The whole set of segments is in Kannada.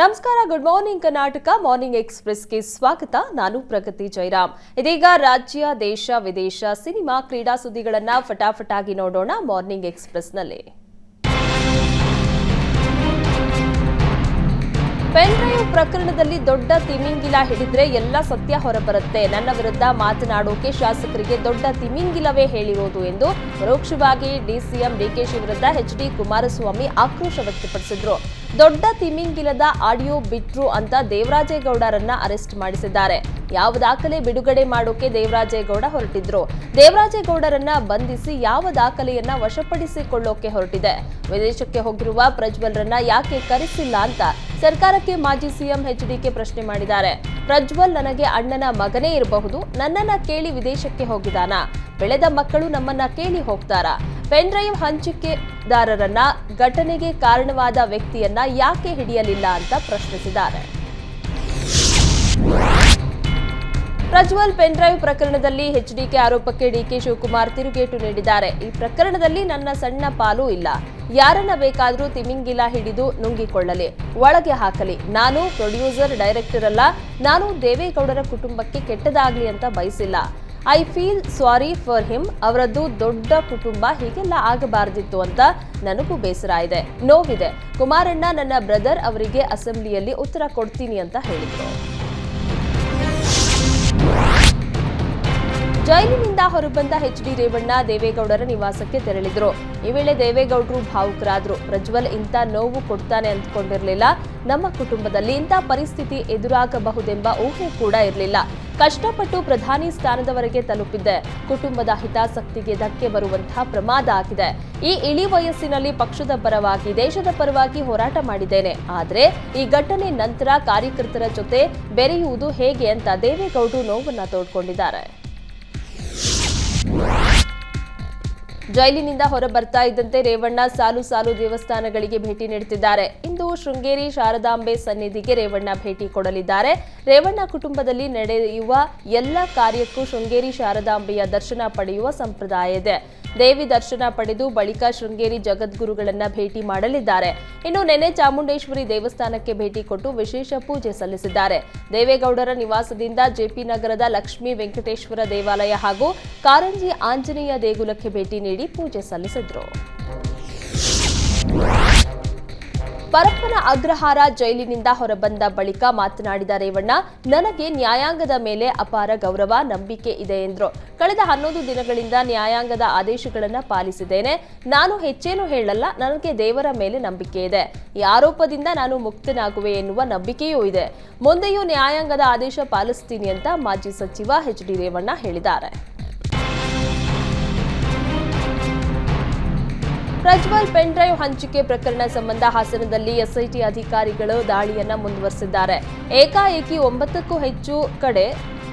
ನಮಸ್ಕಾರ ಗುಡ್ ಮಾರ್ನಿಂಗ್ ಕರ್ನಾಟಕ ಮಾರ್ನಿಂಗ್ ಎಕ್ಸ್ಪ್ರೆಸ್ಗೆ ಸ್ವಾಗತ. ನಾನು ಪ್ರಗತಿ ಜೈರಾಮ್. ಇದೀಗ ರಾಜ್ಯ, ದೇಶ, ವಿದೇಶ ಸಿನಿಮಾ ಕ್ರೀಡಾ ಸುದ್ದಿಗಳನ್ನ ಫಟಾಫಟಾಗಿ ನೋಡೋಣ ಮಾರ್ನಿಂಗ್ ಎಕ್ಸ್ಪ್ರೆಸ್ನಲ್ಲಿ ಪೆನ್ ಡ್ರೈವ್ ಪ್ರಕರಣದಲ್ಲಿ ದೊಡ್ಡ ತಿಮಿಂಗಿಲ ಹಿಡಿದ್ರೆ ಎಲ್ಲ ಸತ್ಯ ಹೊರಬರುತ್ತೆ. ನನ್ನ ವಿರುದ್ಧ ಮಾತನಾಡೋಕೆ ಶಾಸಕರಿಗೆ ದೊಡ್ಡ ತಿಮಿಂಗಿಲವೇ ಹೇಳಿರೋದು ಎಂದು ಪರೋಕ್ಷವಾಗಿ ಡಿಸಿಎಂ ಡಿಕೆಶಿ ವಿರುದ್ಧ ಎಚ್ ಡಿ ಕುಮಾರಸ್ವಾಮಿ ಆಕ್ರೋಶ ವ್ಯಕ್ತಪಡಿಸಿದ್ರು. ದೊಡ್ಡ ತಿಮಿಂಗಿಲದ ಆಡಿಯೋ ಬಿಟ್ರು ಅಂತ ದೇವರಾಜೇಗೌಡರನ್ನ ಅರೆಸ್ಟ್ ಮಾಡಿಸಿದ್ದಾರೆ. ಯಾವ ದಾಖಲೆ ಬಿಡುಗಡೆ ಮಾಡೋಕೆ ದೇವರಾಜೇಗೌಡ ಹೊರಟಿದ್ರು? ದೇವರಾಜೇಗೌಡರನ್ನ ಬಂಧಿಸಿ ಯಾವ ದಾಖಲೆಯನ್ನ ವಶಪಡಿಸಿಕೊಳ್ಳೋಕೆ ಹೊರಟಿದೆ? ವಿದೇಶಕ್ಕೆ ಹೋಗಿರುವ ಪ್ರಜ್ವಲ್ರನ್ನ ಯಾಕೆ ಕರೆಸಿಲ್ಲ ಅಂತ ಸರ್ಕಾರಕ್ಕೆ ಮಾಜಿ ಸಿಎಂ ಎಚ್ಡಿಕೆ ಪ್ರಶ್ನೆ ಮಾಡಿದ್ದಾರೆ. ಪ್ರಜ್ವಲ್ ನನಗೆ ಅಣ್ಣನ ಮಗನೇ ಇರಬಹುದು, ನನ್ನನ್ನ ಕೇಳಿ ವಿದೇಶಕ್ಕೆ ಹೋಗಿದಾನ ಬೆಳೆದ ಮಕ್ಕಳು ನಮ್ಮನ್ನ ಕೇಳಿ ಹೋಗ್ತಾರಾ? ಪೆನ್ ಡ್ರೈವ್ ಹಂಚಿಕೆದಾರರನ್ನ ಘಟನೆಗೆ ಕಾರಣವಾದ ವ್ಯಕ್ತಿಯನ್ನ ಯಾಕೆ ಹಿಡಿಯಲಿಲ್ಲ ಅಂತ ಪ್ರಶ್ನಿಸಿದ್ದಾರೆ. ಪ್ರಜ್ವಲ್ ಪೆನ್ಡ್ರೈವ್ ಪ್ರಕರಣದಲ್ಲಿ ಎಚ್ಡಿಕೆ ಆರೋಪಕ್ಕೆ ಡಿಕೆ ಶಿವಕುಮಾರ್ ತಿರುಗೇಟು ನೀಡಿದ್ದಾರೆ. ಈ ಪ್ರಕರಣದಲ್ಲಿ ನನ್ನ ಸಣ್ಣ ಪಾಲು ಇಲ್ಲ. ಯಾರನ್ನ ಬೇಕಾದರೂ ತಿಮಿಂಗಿಲ ಹಿಡಿದು ನುಂಗಿಕೊಳ್ಳಲಿ, ಒಳಗೆ ಹಾಕಲಿ. ನಾನು ಪ್ರೊಡ್ಯೂಸರ್, ಡೈರೆಕ್ಟರ್ ಅಲ್ಲ. ನಾನು ದೇವೇಗೌಡರ ಕುಟುಂಬಕ್ಕೆ ಕೆಟ್ಟದಾಗ್ಲಿ ಅಂತ ಬಯಸಿಲ್ಲ. I feel sorry for him ಅವರದ್ದು ದೊಡ್ಡ ಕುಟುಂಬ ಹೀಗೆಲ್ಲ ಆಗಬಾರ್ದಿತ್ತು ಅಂತ ನನಗೂ ಬೇಸರ ಇದೆ. ನೋವಿದೆ. ಕುಮಾರಣ್ಣ ನನ್ನ ಬ್ರದರ್ ಅವರಿಗೆ ಅಸೆಂಬ್ಲಿಯಲ್ಲಿ ಉತ್ತರ ಕೊಡ್ತೀನಿ ಅಂತ ಹೇಳಿದ್ರು. ಜೈಲಿನಿಂದ ಹೊರಬಂದ ಎಚ್ ಡಿ ರೇವಣ್ಣ ದೇವೇಗೌಡರ ನಿವಾಸಕ್ಕೆ ತೆರಳಿದ್ರು. ಈ ವೇಳೆ ದೇವೇಗೌಡರು ಭಾವುಕರಾದ್ರು. ಪ್ರಜ್ವಲ್ ಇಂಥ ನೋವು ಕೊಡ್ತಾನೆ ಅಂದ್ಕೊಂಡಿರಲಿಲ್ಲ. ನಮ್ಮ ಕುಟುಂಬದಲ್ಲಿ ಇಂಥ ಪರಿಸ್ಥಿತಿ ಎದುರಾಗಬಹುದೆಂಬ ಊಹೆ ಕೂಡ ಇರಲಿಲ್ಲ. ಕಷ್ಟಪಟ್ಟು ಪ್ರಧಾನಿ ಸ್ಥಾನದವರೆಗೆ ತಲುಪಿದ್ದೆ. ಕುಟುಂಬದ ಹಿತಾಸಕ್ತಿಗೆ ಧಕ್ಕೆ ಬರುವಂತಹ ಪ್ರಮಾದ ಆಗಿದೆ. ಈ ಇಳಿ ವಯಸ್ಸಿನಲ್ಲಿ ಪಕ್ಷದ ಪರವಾಗಿ, ದೇಶದ ಪರವಾಗಿ ಹೋರಾಟ ಮಾಡಿದ್ದೇನೆ. ಆದರೆ ಈ ಘಟನೆ ನಂತರ ಕಾರ್ಯಕರ್ತರ ಜೊತೆ ಬೆರೆಯುವುದು ಹೇಗೆ ಅಂತ ದೇವೇಗೌಡರು ನೋವನ್ನ ತೋಡ್ಕೊಂಡಿದ್ದಾರೆ. ಜೈಲಿನಿಂದ ಹೊರ ಬರ್ತಾ ಇದ್ದಂತೆ ರೇವಣ್ಣ ಸಾಲು ಸಾಲು ದೇವಸ್ಥಾನಗಳಿಗೆ ಭೇಟಿ ನೀಡುತ್ತಿದ್ದಾರೆ. ಇಂದು ಶೃಂಗೇರಿ ಶಾರದಾಂಬೆ ಸನ್ನಿಧಿಗೆ ರೇವಣ್ಣ ಭೇಟಿ ಕೊಡಲಿದ್ದಾರೆ. ರೇವಣ್ಣ ಕುಟುಂಬದಲ್ಲಿ ನಡೆಯುವ ಎಲ್ಲ ಕಾರ್ಯಕ್ಕೂ ಶೃಂಗೇರಿ ಶಾರದಾಂಬೆಯ ದರ್ಶನ ಪಡೆಯುವ ಸಂಪ್ರದಾಯ ಇದೆ. ದೇವಿ ದರ್ಶನ ಪಡೆದು ಬಳಿಕ ಶೃಂಗೇರಿ ಜಗದ್ಗುರುಗಳನ್ನ ಭೇಟಿ ಮಾಡಲಿದ್ದಾರೆ. ಇನ್ನು ನೆನೆ ಚಾಮುಂಡೇಶ್ವರಿ ದೇವಸ್ಥಾನಕ್ಕೆ ಭೇಟಿ ಕೊಟ್ಟು ವಿಶೇಷ ಪೂಜೆ ಸಲ್ಲಿಸಿದ್ದಾರೆ. ದೇವೇಗೌಡರ ನಿವಾಸದಿಂದ ಜೆಪಿ ನಗರದ ಲಕ್ಷ್ಮೀ ವೆಂಕಟೇಶ್ವರ ದೇವಾಲಯ ಹಾಗೂ ಕಾರಂಜಿ ಆಂಜನೇಯ ದೇಗುಲಕ್ಕೆ ಭೇಟಿ ನೀಡಿ ಪೂಜೆ ಸಲ್ಲಿಸಿದ್ರು. ಪರಪ್ಪನ ಅಗ್ರಹಾರ ಜೈಲಿನಿಂದ ಹೊರಬಂದ ಬಳಿಕ ಮಾತನಾಡಿದ ರೇವಣ್ಣ, ನನಗೆ ನ್ಯಾಯಾಂಗದ ಮೇಲೆ ಅಪಾರ ಗೌರವ, ನಂಬಿಕೆ ಇದೆ ಎಂದರು. ಕಳೆದ ಹನ್ನೊಂದು ದಿನಗಳಿಂದ ನ್ಯಾಯಾಂಗದ ಆದೇಶಗಳನ್ನು ಪಾಲಿಸಿದ್ದೇನೆ. ನಾನು ಹೆಚ್ಚೇನು ಹೇಳಲ್ಲ, ನನಗೆ ದೇವರ ಮೇಲೆ ನಂಬಿಕೆ ಇದೆ. ಈ ಆರೋಪದಿಂದ ನಾನು ಮುಕ್ತನಾಗುವೆ ಎನ್ನುವ ನಂಬಿಕೆಯೂ ಇದೆ. ಮುಂದೆಯೂ ನ್ಯಾಯಾಂಗದ ಆದೇಶ ಪಾಲಿಸ್ತೀನಿ ಅಂತ ಮಾಜಿ ಸಚಿವ ಎಚ್ ಡಿ ರೇವಣ್ಣ ಹೇಳಿದ್ದಾರೆ. ಪ್ರಜ್ವಲ್ ಪೆನ್ ಡ್ರೈವ್ ಹಂಚಿಕೆ ಪ್ರಕರಣ ಸಂಬಂಧ ಹಾಸನದಲ್ಲಿ ಎಸ್ಐಟಿ ಅಧಿಕಾರಿಗಳು ದಾಳಿಯನ್ನ ಮುಂದುವರೆಸಿದ್ದಾರೆ. ಏಕಾಏಕಿ ಒಂಬತ್ತಕ್ಕೂ ಹೆಚ್ಚು ಕಡೆ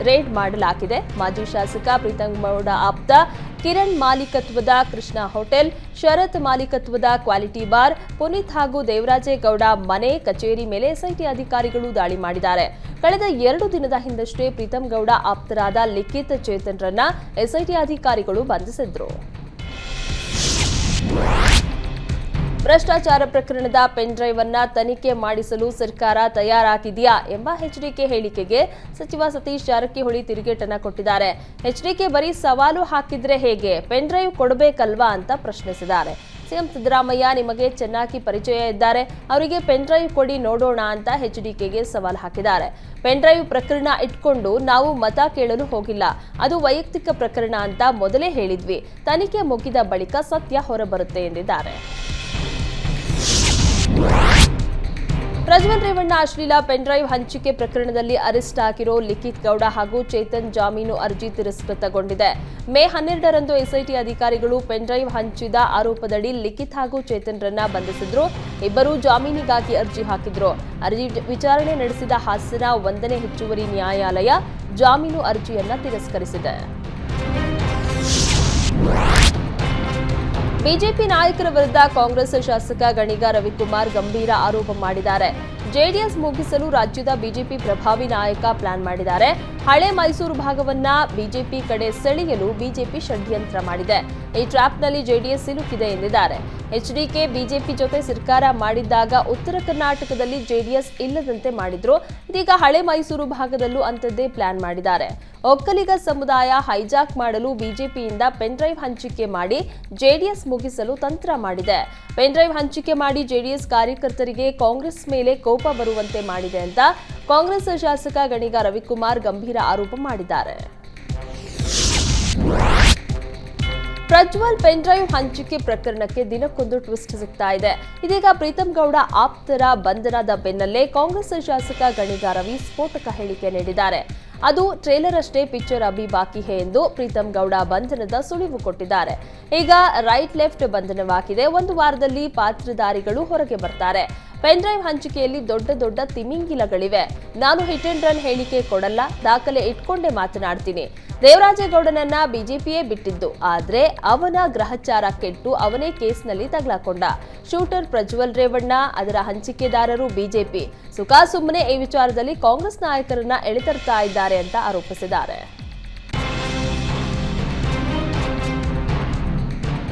ರೇಡ್ ಮಾಡಲಾಗಿದೆ. ಮಾಜಿ ಶಾಸಕ ಪ್ರೀತಂ ಗೌಡ ಆಪ್ತ ಕಿರಣ್ ಮಾಲೀಕತ್ವದ ಕೃಷ್ಣ ಹೋಟೆಲ್, ಶರತ್ ಮಾಲೀಕತ್ವದ ಕ್ವಾಲಿಟಿ ಬಾರ್, ಪುನೀತ್ ಹಾಗೂ ದೇವರಾಜೇಗೌಡ ಮನೆ, ಕಚೇರಿ ಮೇಲೆ ಎಸ್ಐಟಿ ಅಧಿಕಾರಿಗಳು ದಾಳಿ ಮಾಡಿದ್ದಾರೆ. ಕಳೆದ ಎರಡು ದಿನದ ಹಿಂದಷ್ಟೇ ಪ್ರೀತಂ ಗೌಡ ಆಪ್ತರಾದ ಲಿಖಿತ್ ಚೇತನ್ರನ್ನ ಎಸ್ಐಟಿ ಅಧಿಕಾರಿಗಳು ಬಂಧಿಸಿದ್ರು. ಭ್ರಷ್ಟಾಚಾರ ಪ್ರಕರಣದ ಪೆನ್ ಡ್ರೈವ್ ಅನ್ನ ತನಿಖೆ ಮಾಡಿಸಲು ಸರ್ಕಾರ ತಯಾರಾಗಿದೆಯಾ ಎಂಬ ಎಚ್ಡಿಕೆ ಹೇಳಿಕೆಗೆ ಸಚಿವ ಸತೀಶ್ ಜಾರಕಿಹೊಳಿ ತಿರುಗೇಟನ್ನ ಕೊಟ್ಟಿದ್ದಾರೆ. ಎಚ್ಡಿಕೆ ಬರೀ ಸವಾಲು ಹಾಕಿದ್ರೆ ಹೇಗೆ? ಪೆನ್ ಡ್ರೈವ್ ಕೊಡಬೇಕಲ್ವಾ ಅಂತ ಪ್ರಶ್ನಿಸಿದ್ದಾರೆ. ಸಿಎಂ ಸಿದ್ದರಾಮಯ್ಯ ನಿಮಗೆ ಚೆನ್ನಾಗಿ ಪರಿಚಯ ಇದ್ದಾರೆ. ಅವರಿಗೆ ಪೆನ್ ಡ್ರೈವ್ ಕೊಡಿ ನೋಡೋಣ ಅಂತ ಎಚ್ಡಿಕೆಗೆ ಸವಾಲು ಹಾಕಿದ್ದಾರೆ. ಪೆನ್ ಡ್ರೈವ್ ಪ್ರಕರಣ ಇಟ್ಕೊಂಡು ನಾವು ಮತ ಕೇಳಲು ಹೋಗಿಲ್ಲ. ಅದು ವೈಯಕ್ತಿಕ ಪ್ರಕರಣ ಅಂತ ಮೊದಲೇ ಹೇಳಿದ್ವಿ. ತನಿಖೆ ಮುಗಿದ ಬಳಿಕ ಸತ್ಯ ಹೊರಬರುತ್ತೆ ಎಂದಿದ್ದಾರೆ. ಪ್ರಜ್ವಲ್ ರೇವಣ್ಣ ಅಶ್ಲೀಲ ಪೆನ್ ಡ್ರೈವ್ ಹಂಚಿಕೆ ಪ್ರಕರಣದಲ್ಲಿ ಅರೆಸ್ಟ್ ಆಗಿರೋ ಲಿಖಿತ್ ಗೌಡ ಹಾಗೂ ಚೇತನ್ ಜಾಮೀನು ಅರ್ಜಿ ತಿರಸ್ಕೃತಗೊಂಡಿದೆ. ಮೇ ಹನ್ನೆರಡರಂದು ಎಸ್ಐಟಿ ಅಧಿಕಾರಿಗಳು ಪೆನ್ ಡ್ರೈವ್ ಹಂಚಿದ ಆರೋಪದಡಿ ಲಿಖಿತ್ ಹಾಗೂ ಚೇತನ್ರನ್ನ ಬಂಧಿಸಿದ್ರು. ಇಬ್ಬರು ಜಾಮೀನಿಗಾಗಿ ಅರ್ಜಿ ಹಾಕಿದ್ರು. ಅರ್ಜಿ ವಿಚಾರಣೆ ನಡೆಸಿದ ಹಾಸನ ಒಂದನೇ ಹೆಚ್ಚುವರಿ ನ್ಯಾಯಾಲಯ ಜಾಮೀನು ಅರ್ಜಿಯನ್ನ ತಿರಸ್ಕರಿಸಿದೆ. ಬಿಜೆಪಿ ನಾಯಕರ ವಿರುದ್ಧ ಕಾಂಗ್ರೆಸ್ ಶಾಸಕ ಗಣಿಗ ರವಿಕುಮಾರ್ ಗಂಭೀರ ಆರೋಪ ಮಾಡಿದ್ದಾರೆ. ಜೆಡಿಎಸ್ ಮುಗಿಸಲು ರಾಜ್ಯದ ಬಿಜೆಪಿ ಪ್ರಭಾವಿ ನಾಯಕ ಪ್ಲಾನ್ ಮಾಡಿದ್ದಾರೆ. ಹಳೆ ಮೈಸೂರು ಭಾಗವನ್ನ ಬಿಜೆಪಿ ಕಡೆ ಸೆಳೆಯಲು ಬಿಜೆಪಿ ಷಡ್ಯಂತ್ರ ಮಾಡಿದೆ. ಈ ಟ್ರ್ಯಾಪ್ನಲ್ಲಿ ಜೆಡಿಎಸ್ ಸಿಲುಕಿದೆ ಎಂದಿದ್ದಾರೆ. ಎಚ್ಡಿಕೆ ಬಿಜೆಪಿ ಜೊತೆ ಸರ್ಕಾರ ಮಾಡಿದ್ದಾಗ ಉತ್ತರ ಕರ್ನಾಟಕದಲ್ಲಿ ಜೆಡಿಎಸ್ ಇಲ್ಲದಂತೆ ಮಾಡಿದ್ರು. ಇದೀಗ ಹಳೆ ಮೈಸೂರು ಭಾಗದಲ್ಲೂ ಅಂಥದ್ದೇ ಪ್ಲಾನ್ ಮಾಡಿದ್ದಾರೆ. ಒಕ್ಕಲಿಗ ಸಮುದಾಯ ಹೈಜಾಕ್ ಮಾಡಲು ಬಿಜೆಪಿಯಿಂದ ಪೆನ್ಡ್ರೈವ್ ಹಂಚಿಕೆ ಮಾಡಿ ಜೆಡಿಎಸ್ ಮುಗಿಸಲು ತಂತ್ರ ಮಾಡಿದೆ. ಪೆನ್ಡ್ರೈವ್ ಹಂಚಿಕೆ ಮಾಡಿ ಜೆಡಿಎಸ್ ಕಾರ್ಯಕರ್ತರಿಗೆ ಕಾಂಗ್ರೆಸ್ ಮೇಲೆ ಕೋಪ ಬರುವಂತೆ ಮಾಡಿದೆ ಅಂತ ಕಾಂಗ್ರೆಸ್ ಶಾಸಕ ಗಣಿಗ ರವಿಕುಮಾರ್ ಗಂಭೀರ ಆರೋಪ ಮಾಡಿದ್ದಾರೆ. ಪ್ರಜ್ವಲ್ ಪೆನ್ಡ್ರೈವ್ ಹಂಚಿಕೆ ಪ್ರಕರಣಕ್ಕೆ ದಿನಕ್ಕೊಂದು ಟ್ವಿಸ್ಟ್ ಸಿಗ್ತಾ ಇದೆ. ಇದೀಗ ಪ್ರೀತಮ್ ಗೌಡ ಆಪ್ತರ ಬಂಧನದ ಬೆನ್ನಲ್ಲೇ ಕಾಂಗ್ರೆಸ್ ಶಾಸಕ ಗಣಿಗಾ ರವಿ ಸ್ಫೋಟಕ ಹೇಳಿಕೆ ನೀಡಿದ್ದಾರೆ. ಅದು ಟ್ರೇಲರ್ ಅಷ್ಟೇ ಪಿಕ್ಚರ್ ಅಭಿ ಬಾಕಿ ಹೇ ಎಂದು ಪ್ರೀತಮ್ ಗೌಡ ಬಂಧನದ ಸುಳಿವು ಕೊಟ್ಟಿದ್ದಾರೆ. ಈಗ ರೈಟ್ ಲೆಫ್ಟ್ ಬಂಧನವಾಗಿದೆ. ಒಂದು ವಾರದಲ್ಲಿ ಪಾತ್ರಧಾರಿಗಳು ಹೊರಗೆ ಬರ್ತಾರೆ. ಪೆನ್ಡ್ರೈವ್ ಹಂಚಿಕೆಯಲ್ಲಿ ದೊಡ್ಡ ದೊಡ್ಡ ತಿಮಿಂಗಿಲಗಳಿವೆ. ನಾನು ಹಿಟ್ ಅಂಡ್ ರನ್ ಹೇಳಿಕೆ ಕೊಡಲ್ಲ, ದಾಖಲೆ ಇಟ್ಕೊಂಡೇ ಮಾತನಾಡ್ತೀನಿ. ದೇವರಾಜೇಗೌಡನನ್ನ ಬಿಜೆಪಿಯೇ ಬಿಟ್ಟಿದ್ದು, ಆದ್ರೆ ಅವನ ಗ್ರಹಚಾರ ಕೆಟ್ಟು ಅವನೇ ಕೇಸ್ನಲ್ಲಿ ತಗಲಾಕೊಂಡ. ಶೂಟರ್ ಪ್ರಜ್ವಲ್ ರೇವಣ್ಣ, ಅದರ ಹಂಚಿಕೆದಾರರು ಬಿಜೆಪಿ. ಸುಖಾಸುಮ್ಮನೆ ಈ ವಿಚಾರದಲ್ಲಿ ಕಾಂಗ್ರೆಸ್ ನಾಯಕರನ್ನ ಎಳೆತರ್ತಾ ಇದ್ದಾರೆ ಅಂತ ಆರೋಪಿಸಿದ್ದಾರೆ.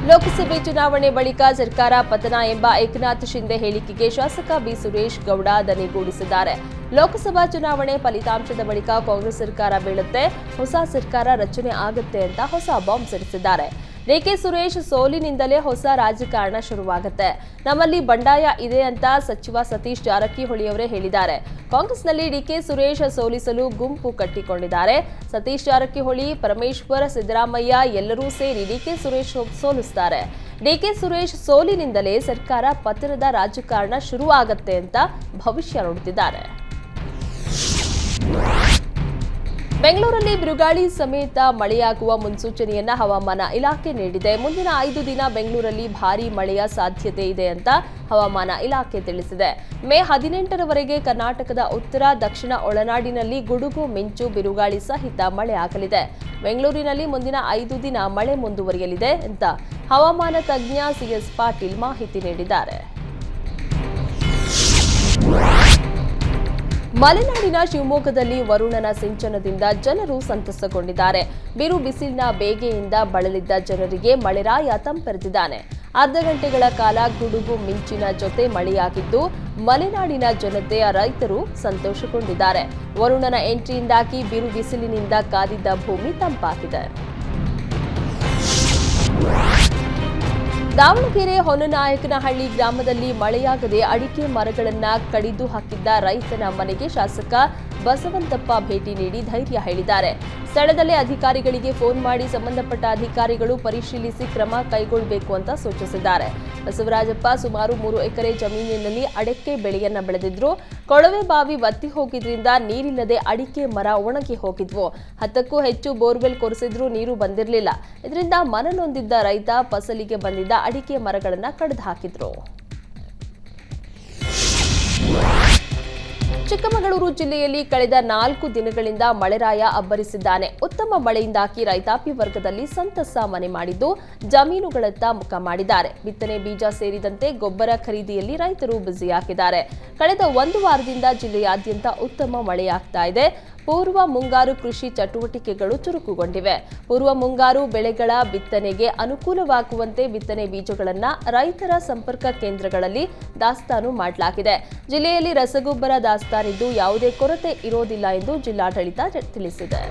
ಲೋಕಸಭೆ ಚುನಾವಣೆ ಬಳಿಕ ಸರ್ಕಾರ ಪತನ ಎಂಬ ಏಕನಾಥ್ ಶಿಂದೆ ಹೇಳಿಕೆಗೆ ಶಾಸಕ ಬಿ ಸುರೇಶ್ ಗೌಡ ದನಿಗೂಡಿಸಿದ್ದಾರೆ ಲೋಕಸಭಾ ಚುನಾವಣೆ ಫಲಿತಾಂಶದ ಬಳಿಕ ಕಾಂಗ್ರೆಸ್ ಸರ್ಕಾರ ಬೀಳುತ್ತೆ, ಹೊಸ ಸರ್ಕಾರ ರಚನೆ ಆಗುತ್ತೆ ಅಂತ ಹೊಸ ಬಾಂಬ್ ಸಿಡಿಸಿದ್ದಾರೆ ಡಿಕೆ ಸುರೇಶ್ ಸೋಲಿನಿಂದಲೇ ಹೊಸ ರಾಜಕಾರಣ ಶುರುವಾಗುತ್ತೆ. ನಮ್ಮಲ್ಲಿ ಬಂಡಾಯ ಇದೆ ಅಂತ ಸಚಿವ ಸತೀಶ್ ಜಾರಕಿಹೊಳಿ ಅವರೇ ಹೇಳಿದ್ದಾರೆ. ಕಾಂಗ್ರೆಸ್ನಲ್ಲಿ ಡಿಕೆ ಸುರೇಶ್ ಸೋಲಿಸಲು ಗುಂಪು ಕಟ್ಟಿಕೊಂಡಿದ್ದಾರೆ. ಸತೀಶ್ ಜಾರಕಿಹೊಳಿ, ಪರಮೇಶ್ವರ್, ಸಿದ್ದರಾಮಯ್ಯ ಎಲ್ಲರೂ ಸೇರಿ ಡಿಕೆ ಸುರೇಶ್ ಸೋಲಿಸ್ತಾರೆ. ಡಿಕೆ ಸುರೇಶ್ ಸೋಲಿನಿಂದಲೇ ಸರ್ಕಾರ ಪತನದ ರಾಜಕಾರಣ ಶುರುವಾಗತ್ತೆ ಅಂತ ಭವಿಷ್ಯ ನುಡಿದಿದ್ದಾರೆ ಬೆಂಗಳೂರಲ್ಲಿ ಬಿರುಗಾಳಿ ಸಮೇತ ಮಳೆಯಾಗುವ ಮುನ್ಸೂಚನೆಯನ್ನ ಹವಾಮಾನ ಇಲಾಖೆ ನೀಡಿದೆ. ಮುಂದಿನ ಐದು ದಿನ ಬೆಂಗಳೂರಲ್ಲಿ ಭಾರಿ ಮಳೆಯ ಸಾಧ್ಯತೆ ಇದೆ ಅಂತ ಹವಾಮಾನ ಇಲಾಖೆ ತಿಳಿಸಿದೆ. ಮೇ ಹದಿನೆಂಟರವರೆಗೆ ಕರ್ನಾಟಕದ ಉತ್ತರ, ದಕ್ಷಿಣ ಒಳನಾಡಿನಲ್ಲಿ ಗುಡುಗು, ಮಿಂಚು, ಬಿರುಗಾಳಿ ಸಹಿತ ಮಳೆ ಆಗಲಿದೆ. ಬೆಂಗಳೂರಿನಲ್ಲಿ ಮುಂದಿನ ಐದು ದಿನ ಮಳೆ ಮುಂದುವರಿಯಲಿದೆ ಅಂತ ಹವಾಮಾನ ತಜ್ಞ ಸಿಎಸ್ ಪಾಟೀಲ್ ಮಾಹಿತಿ ನೀಡಿದ್ದಾರೆ. ಮಲೆನಾಡಿನ ಶಿವಮೊಗ್ಗದಲ್ಲಿ ವರುಣನ ಸಿಂಚನದಿಂದ ಜನರು ಸಂತಸಗೊಂಡಿದ್ದಾರೆ. ಬಿರು ಬಿಸಿಲಿನ ಬೇಗೆಯಿಂದ ಬಳಲಿದ್ದ ಜನರಿಗೆ ಮಳೆರಾಯ ತಂಪೆರೆದಿದ್ದಾನೆ. ಅರ್ಧ ಗಂಟೆಗಳ ಕಾಲ ಗುಡುಗು ಮಿಂಚಿನ ಜೊತೆ ಮಳೆಯಾಗಿದ್ದು, ಮಲೆನಾಡಿನ ಜನತೆಯ ರೈತರು ಸಂತೋಷಗೊಂಡಿದ್ದಾರೆ. ವರುಣನ ಎಂಟ್ರಿಯಿಂದಾಗಿ ಬಿರು ಬಿಸಿಲಿನಿಂದ ಕಾದಿದ್ದ ಭೂಮಿ ತಂಪಾಗಿದೆ. ದಾವಣಗೆರೆ ಹೊನ್ನನಾಯಕನಹಳ್ಳಿ ಗ್ರಾಮದಲ್ಲಿ ಮಳೆಯಾಗದೆ ಅಡಿಕೆ ಮರಗಳನ್ನ ಕಡಿದು ಹಾಕಿದ್ದ ರೈತನ ಮನೆಗೆ ಶಾಸಕ ಬಸವಂತಪ್ಪ ಭೇಟಿ ನೀಡಿ ಧೈರ್ಯ ಹೇಳಿದ್ದಾರೆ. ಸ್ಥಳದಲ್ಲೇ ಅಧಿಕಾರಿಗಳಿಗೆ ಫೋನ್ ಮಾಡಿ ಸಂಬಂಧಪಟ್ಟ ಅಧಿಕಾರಿಗಳು ಪರಿಶೀಲಿಸಿ ಕ್ರಮ ಕೈಗೊಳ್ಳಬೇಕು ಅಂತ ಸೂಚಿಸಿದ್ದಾರೆ. ಬಸವರಾಜಪ್ಪ ಸುಮಾರು ಮೂರು ಎಕರೆ ಜಮೀನಿನಲ್ಲಿ ಅಡಕೆ ಬೆಳೆಯನ್ನ ಬೆಳೆದಿದ್ರು. ಕೊಳವೆ ಬಾವಿ ಒತ್ತಿ ಹೋಗಿದ್ರಿಂದ ನೀರಿಲ್ಲದೆ ಅಡಿಕೆ ಮರ ಒಣಗಿ ಹೋಗಿದ್ವು. ಹತ್ತಕ್ಕೂ ಹೆಚ್ಚು ಬೋರ್ವೆಲ್ ಕೊರೆಸಿದ್ರೂ ನೀರು ಬಂದಿರಲಿಲ್ಲ. ಇದರಿಂದ ಮನನೊಂದಿದ್ದ ರೈತ ಫಸಲಿಗೆ ಬಂದಿದ್ದ ಅಡಿಕೆ ಮರಗಳನ್ನ ಕಡಿದು ಹಾಕಿದ್ರು. ಚಿಕ್ಕಮಗಳೂರು ಜಿಲ್ಲೆಯಲ್ಲಿ ಕಳೆದ ನಾಲ್ಕು ದಿನಗಳಿಂದ ಮಳೆರಾಯ ಅಬ್ಬರಿಸಿದ್ದಾನೆ. ಉತ್ತಮ ಮಳೆಯಿಂದಾಗಿ ರೈತಾಪಿ ವರ್ಗದಲ್ಲಿ ಸಂತಸ ಮನೆ ಮಾಡಿದ್ದು ಜಮೀನುಗಳತ್ತ ಮುಖ ಮಾಡಿದ್ದಾರೆ. ಬಿತ್ತನೆ ಬೀಜ ಸೇರಿದಂತೆ ಗೊಬ್ಬರ ಖರೀದಿಯಲ್ಲಿ ರೈತರು ಬ್ಯುಸಿಯಾಗಿದ್ದಾರೆ. ಕಳೆದ ಒಂದು ವಾರದಿಂದ ಜಿಲ್ಲೆಯಾದ್ಯಂತ ಉತ್ತಮ ಮಳೆಯಾಗ್ತಾ ಇದೆ. ಪೂರ್ವ ಮುಂಗಾರು ಕೃಷಿ ಚಟುವಟಿಕೆಗಳು ಚುರುಕುಗೊಂಡಿವೆ. ಪೂರ್ವ ಮುಂಗಾರು ಬೆಳೆಗಳ ಬಿತ್ತನೆಗೆ ಅನುಕೂಲವಾಗುವಂತೆ ಬಿತ್ತನೆ ಬೀಜಗಳನ್ನು ರೈತರ ಸಂಪರ್ಕ ಕೇಂದ್ರಗಳಲ್ಲಿ ದಾಸ್ತಾನು ಮಾಡಲಾಗಿದೆ. ಜಿಲ್ಲೆಯಲ್ಲಿ ರಸಗೊಬ್ಬರ ದಾಸ್ತಾನಿದ್ದು ಯಾವುದೇ ಕೊರತೆ ಇರೋದಿಲ್ಲ ಎಂದು ಜಿಲ್ಲಾಡಳಿತ ತಿಳಿಸಿದೆ.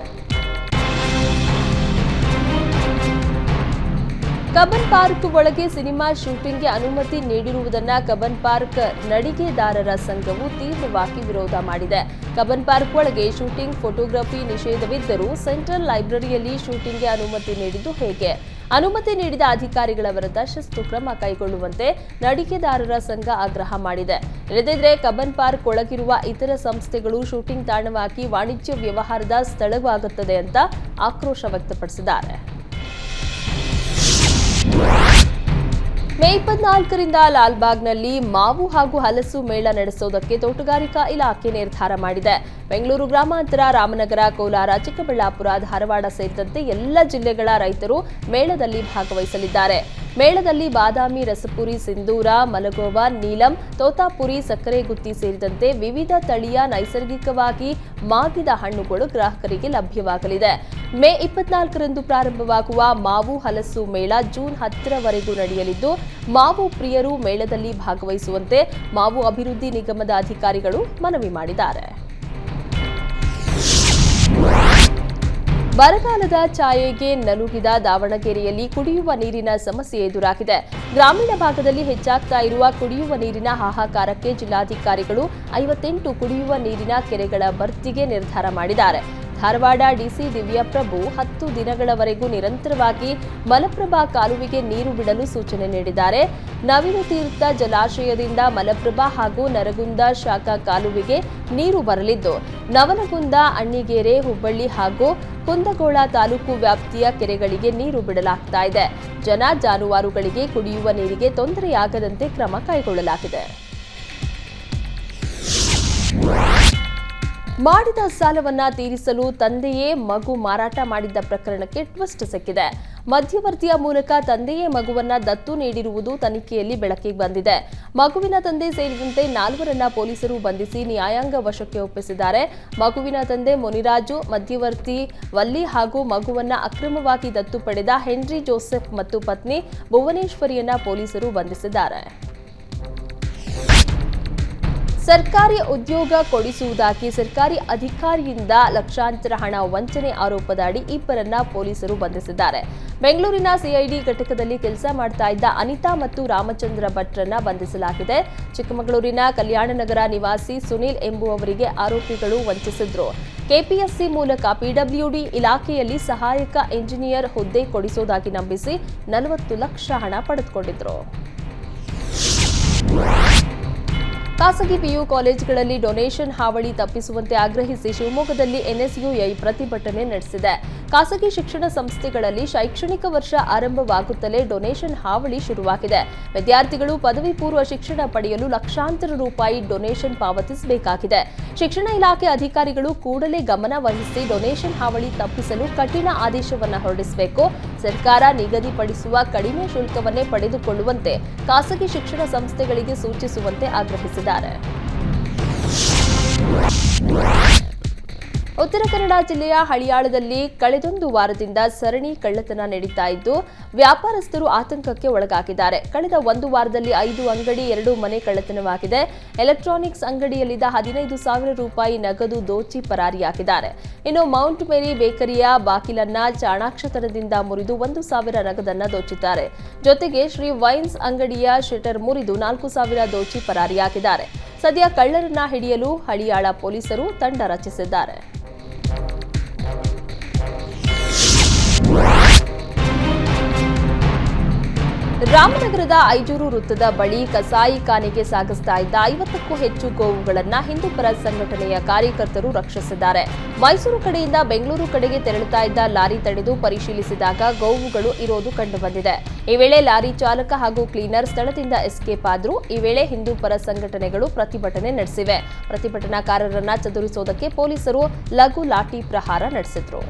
ಕಬ್ಬನ್ ಪಾರ್ಕ್ ಒಳಗೆ ಸಿನಿಮಾ ಶೂಟಿಂಗ್ಗೆ ಅನುಮತಿ ನೀಡಿರುವುದನ್ನು ಕಬ್ಬನ್ ಪಾರ್ಕ್ ನಡಿಗೆದಾರರ ಸಂಘವು ತೀವ್ರವಾಗಿ ವಿರೋಧ ಮಾಡಿದೆ. ಕಬ್ಬನ್ ಪಾರ್ಕ್ ಒಳಗೆ ಶೂಟಿಂಗ್, ಫೋಟೋಗ್ರಫಿ ನಿಷೇಧವಿದ್ದರೂ ಸೆಂಟ್ರಲ್ ಲೈಬ್ರರಿಯಲ್ಲಿ ಶೂಟಿಂಗ್ಗೆ ಅನುಮತಿ ನೀಡಿದ್ದು ಹೇಗೆ? ಅನುಮತಿ ನೀಡಿದ ಅಧಿಕಾರಿಗಳ ವಿರುದ್ಧ ಶಿಸ್ತು ಕ್ರಮ ಕೈಗೊಳ್ಳುವಂತೆ ನಡಿಗೆದಾರರ ಸಂಘ ಆಗ್ರಹ ಮಾಡಿದೆ. ಇಲ್ಲದಿದ್ರೆ ಕಬ್ಬನ್ ಪಾರ್ಕ್ ಒಳಗಿರುವ ಇತರ ಸಂಸ್ಥೆಗಳು ಶೂಟಿಂಗ್ ತಾಣವಾಗಿ ವಾಣಿಜ್ಯ ವ್ಯವಹಾರದ ಸ್ಥಳವಾಗುತ್ತದೆ ಅಂತ ಆಕ್ರೋಶ ವ್ಯಕ್ತಪಡಿಸಿದ್ದಾರೆ. ಮೇ ಇಪ್ಪತ್ನಾಲ್ಕರಿಂದ ಲಾಲ್ಬಾಗ್ನಲ್ಲಿ ಮಾವು ಹಾಗೂ ಹಲಸು ಮೇಳ ನಡೆಸೋದಕ್ಕೆ ತೋಟಗಾರಿಕಾ ಇಲಾಖೆ ನಿರ್ಧಾರ ಮಾಡಿದೆ. ಬೆಂಗಳೂರು ಗ್ರಾಮಾಂತರ, ರಾಮನಗರ, ಕೋಲಾರ, ಚಿಕ್ಕಬಳ್ಳಾಪುರ, ಧಾರವಾಡ ಸೇರಿದಂತೆ ಎಲ್ಲ ಜಿಲ್ಲೆಗಳ ರೈತರು ಮೇಳದಲ್ಲಿ ಭಾಗವಹಿಸಲಿದ್ದಾರೆ. ಮೇಳದಲ್ಲಿ ಬಾದಾಮಿ, ರಸಪುರಿ, ಸಿಂಧೂರ, ಮಲಗೋವ, ನೀಲಂ, ತೋತಾಪುರಿ, ಸಕ್ಕರೆ ಗುತ್ತಿ ಸೇರಿದಂತೆ ವಿವಿಧ ತಳಿಯ ನೈಸರ್ಗಿಕವಾಗಿ ಮಾಗಿದ ಹಣ್ಣುಗಳು ಗ್ರಾಹಕರಿಗೆ ಲಭ್ಯವಾಗಲಿದೆ. ಮೇ ಇಪ್ಪತ್ನಾಲ್ಕರಂದು ಪ್ರಾರಂಭವಾಗುವ ಮಾವು ಹಲಸು ಮೇಳ ಜೂನ್ ಹತ್ತರವರೆಗೂ ನಡೆಯಲಿದ್ದು, ಮಾವು ಪ್ರಿಯರು ಮೇಳದಲ್ಲಿ ಭಾಗವಹಿಸುವಂತೆ ಮಾವು ಅಭಿವೃದ್ಧಿ ನಿಗಮದ ಅಧಿಕಾರಿಗಳು ಮನವಿ ಮಾಡಿದ್ದಾರೆ. ಬರಗಾಲದ ಛಾಯೆಗೆ ನಲುಗಿದ ದಾವಣಗೆರೆಯಲ್ಲಿ ಕುಡಿಯುವ ನೀರಿನ ಸಮಸ್ಯೆ ಎದುರಾಗಿದೆ. ಗ್ರಾಮೀಣ ಭಾಗದಲ್ಲಿ ಹೆಚ್ಚಾಗ್ತಾ ಇರುವ ಕುಡಿಯುವ ನೀರಿನ ಹಾಹಾಕಾರಕ್ಕೆ ಜಿಲ್ಲಾಧಿಕಾರಿಗಳು ಐವತ್ತೆಂಟು ಕುಡಿಯುವ ನೀರಿನ ಕೆರೆಗಳ ಭರ್ತಿಗೆ ನಿರ್ಧಾರ ಮಾಡಿದ್ದಾರೆ. ಧಾರವಾಡ ಡಿಸಿ ದಿವ್ಯಪ್ರಭು ಹತ್ತು ದಿನಗಳವರೆಗೂ ನಿರಂತರವಾಗಿ ಮಲಪ್ರಭಾ ಕಾಲುವೆಗೆ ನೀರು ಬಿಡಲು ಸೂಚನೆ ನೀಡಿದ್ದಾರೆ. ನವಿಲು ತೀರ್ಥ ಜಲಾಶಯದಿಂದ ಮಲಪ್ರಭಾ ಹಾಗೂ ನರಗುಂದ ಶಾಖಾ ಕಾಲುವೆಗೆ ನೀರು ಬರಲಿದ್ದು, ನವನಗುಂದ, ಅಣ್ಣಿಗೇರೆ, ಹುಬ್ಬಳ್ಳಿ ಹಾಗೂ ಕುಂದಗೋಳ ತಾಲೂಕು ವ್ಯಾಪ್ತಿಯ ಕೆರೆಗಳಿಗೆ ನೀರು ಬಿಡಲಾಗ್ತಾ ಇದೆ. ಜನ ಜಾನುವಾರುಗಳಿಗೆ ಕುಡಿಯುವ ನೀರಿಗೆ ತೊಂದರೆಯಾಗದಂತೆ ಕ್ರಮ ಕೈಗೊಳ್ಳಲಾಗಿದೆ. ಮಾಡಿದ ಸಾಲವನ್ನ ತೀರಿಸಲು ತಂದೆಯೇ ಮಗು ಮಾರಾಟ ಮಾಡಿದ್ದ ಪ್ರಕರಣಕ್ಕೆ ಟ್ವಿಸ್ಟ್ ಸಿಕ್ಕಿದೆ. ಮಧ್ಯವರ್ತಿಯ ಮೂಲಕ ತಂದೆಯೇ ಮಗುವನ್ನ ದತ್ತು ನೀಡಿರುವುದು ತನಿಖೆಯಲ್ಲಿ ಬೆಳಕಿಗೆ ಬಂದಿದೆ. ಮಗುವಿನ ತಂದೆ ಸೇರಿದಂತೆ ನಾಲ್ವರನ್ನ ಪೊಲೀಸರು ಬಂಧಿಸಿ ನ್ಯಾಯಾಂಗ ವಶಕ್ಕೆ ಒಪ್ಪಿಸಿದ್ದಾರೆ. ಮಗುವಿನ ತಂದೆ ಮುನಿರಾಜು, ಮಧ್ಯವರ್ತಿ ವಲ್ಲಿ ಹಾಗೂ ಮಗುವನ್ನ ಅಕ್ರಮವಾಗಿ ದತ್ತು ಪಡೆದ ಹೆನ್ರಿ ಜೋಸೆಫ್ ಮತ್ತು ಪತ್ನಿ ಭುವನೇಶ್ವರಿಯನ್ನ ಪೊಲೀಸರು ಬಂಧಿಸಿದ್ದಾರೆ. ಸರ್ಕಾರಿ ಉದ್ಯೋಗ ಕೊಡಿಸುವುದಾಗಿ ಸರ್ಕಾರಿ ಅಧಿಕಾರಿಯಿಂದ ಲಕ್ಷಾಂತರ ಹಣ ವಂಚನೆ ಆರೋಪದ ಅಡಿ ಇಬ್ಬರನ್ನ ಪೊಲೀಸರು ಬಂಧಿಸಿದ್ದಾರೆ. ಬೆಂಗಳೂರಿನ ಸಿಐಡಿ ಘಟಕದಲ್ಲಿ ಕೆಲಸ ಮಾಡ್ತಾ ಇದ್ದ ಅನಿತಾ ಮತ್ತು ರಾಮಚಂದ್ರ ಭಟ್ರನ್ನ ಬಂಧಿಸಲಾಗಿದೆ. ಚಿಕ್ಕಮಗಳೂರಿನ ಕಲ್ಯಾಣನಗರ ನಿವಾಸಿ ಸುನೀಲ್ ಎಂಬುವವರಿಗೆ ಆರೋಪಿಗಳು ವಂಚಿಸಿದ್ರು. ಕೆಪಿಎಸ್ಸಿ ಮೂಲಕ ಪಿಡಬ್ಲ್ಯೂಡಿ ಇಲಾಖೆಯಲ್ಲಿ ಸಹಾಯಕ ಎಂಜಿನಿಯರ್ ಹುದ್ದೆ ಕೊಡಿಸೋದಾಗಿ ನಂಬಿಸಿ ನಲವತ್ತು ಲಕ್ಷ ಹಣ ಪಡೆದುಕೊಂಡಿದ್ರು. ಖಾಸಗಿ ಪಿಯು ಕಾಲೇಜುಗಳಲ್ಲಿ ಡೊನೇಷನ್ ಹಾವಳಿ ತಪ್ಪಿಸುವಂತೆ ಆಗ್ರಹಿಸಿ ಶಿವಮೊಗ್ಗದಲ್ಲಿ ಎನ್ಎಸ್ಯುಐ ಪ್ರತಿಭಟನೆ ನಡೆಸಿದೆ. ಖಾಸಗಿ ಶಿಕ್ಷಣ ಸಂಸ್ಥೆಗಳಲ್ಲಿ ಶೈಕ್ಷಣಿಕ ವರ್ಷ ಆರಂಭವಾಗುತ್ತಲೇ ಡೊನೇಷನ್ ಹಾವಳಿ ಶುರುವಾಗಿದೆ. ವಿದ್ಯಾರ್ಥಿಗಳು ಪದವಿ ಪೂರ್ವ ಶಿಕ್ಷಣ ಪಡೆಯಲು ಲಕ್ಷಾಂತರ ರೂಪಾಯಿ ಡೊನೇಷನ್ ಪಾವತಿಸಬೇಕಾಗಿದೆ. ಶಿಕ್ಷಣ ಇಲಾಖೆ ಅಧಿಕಾರಿಗಳು ಕೂಡಲೇ ಗಮನ ವಹಿಸಿ ಡೊನೇಷನ್ ಹಾವಳಿ ತಪ್ಪಿಸಲು ಕಠಿಣ ಆದೇಶವನ್ನು ಹೊರಡಿಸಬೇಕು. ಸರ್ಕಾರ ನಿಗದಿಪಡಿಸುವ ಕಡಿಮೆ ಶುಲ್ಕವನ್ನೇ ಪಡೆದುಕೊಳ್ಳುವಂತೆ ಖಾಸಗಿ ಶಿಕ್ಷಣ ಸಂಸ್ಥೆಗಳಿಗೆ ಸೂಚಿಸುವಂತೆ ಆಗ್ರಹಿಸಿದ್ದಾರೆ. ಉತ್ತರ ಕನ್ನಡ ಜಿಲ್ಲೆಯ ಹಳಿಯಾಳದಲ್ಲಿ ಕಳೆದೊಂದು ವಾರದಿಂದ ಸರಣಿ ಕಳ್ಳತನ ನಡೀತಾ ಇದ್ದು, ವ್ಯಾಪಾರಸ್ಥರು ಆತಂಕಕ್ಕೆ ಒಳಗಾಗಿದ್ದಾರೆ. ಕಳೆದ ಒಂದು ವಾರದಲ್ಲಿ ಐದು ಅಂಗಡಿ, ಎರಡು ಮನೆ ಕಳ್ಳತನವಾಗಿದೆ. ಎಲೆಕ್ಟ್ರಾನಿಕ್ಸ್ ಅಂಗಡಿಯಲ್ಲಿದ್ದ ಹದಿನೈದು ಸಾವಿರ ರೂಪಾಯಿ ನಗದು ದೋಚಿ ಪರಾರಿಯಾಗಿದ್ದಾರೆ. ಇನ್ನು ಮೌಂಟ್ ಮೇರಿ ಬೇಕರಿಯ ಬಾಕಿಲನ್ನ ಚಾಣಾಕ್ಷತನದಿಂದ ಮುರಿದು ಒಂದು ಸಾವಿರ ನಗದನ್ನ ದೋಚಿದ್ದಾರೆ. ಜೊತೆಗೆ ಶ್ರೀ ವೈನ್ಸ್ ಅಂಗಡಿಯ ಶಟರ್ ಮುರಿದು ನಾಲ್ಕು ಸಾವಿರ ದೋಚಿ ಪರಾರಿಯಾಗಿದ್ದಾರೆ. ಸದ್ಯ ಕಳ್ಳರನ್ನ ಹಿಡಿಯಲು ಹಳಿಯಾಳ ಪೊಲೀಸರು ತಂಡ ರಚಿಸಿದ್ದಾರೆ. ರಾಮನಗರದ ಐಜೂರು ವೃತ್ತದ ಬಳಿ ಕಸಾಯಿಖಾನೆಗೆ ಸಾಗಿಸ್ತಾ ಇದ್ದ ಐವತ್ತಕ್ಕೂ ಹೆಚ್ಚು ಗೋವುಗಳನ್ನ ಹಿಂದೂಪರ ಸಂಘಟನೆಯ ಕಾರ್ಯಕರ್ತರು ರಕ್ಷಿಸಿದ್ದಾರೆ. ಮೈಸೂರು ಕಡೆಯಿಂದ ಬೆಂಗಳೂರು ಕಡೆಗೆ ತೆರಳುತ್ತಾ ಇದ್ದ ಲಾರಿ ತಡೆದು ಪರಿಶೀಲಿಸಿದಾಗ ಗೋವುಗಳು ಇರೋದು ಕಂಡುಬಂದಿದೆ. ಈ ವೇಳೆ ಲಾರಿ ಚಾಲಕ ಹಾಗೂ ಕ್ಲೀನರ್ ಸ್ಥಳದಿಂದ ಎಸ್ಕೇಪ್ ಆದರೂ. ಈ ವೇಳೆ ಹಿಂದೂಪರ ಸಂಘಟನೆಗಳು ಪ್ರತಿಭಟನೆ ನಡೆಸಿವೆ. ಪ್ರತಿಭಟನಾಕಾರರನ್ನ ಚದುರಿಸೋದಕ್ಕೆ ಪೊಲೀಸರು ಲಘು ಲಾಠಿ ಪ್ರಹಾರ ನಡೆಸಿದ್ರು.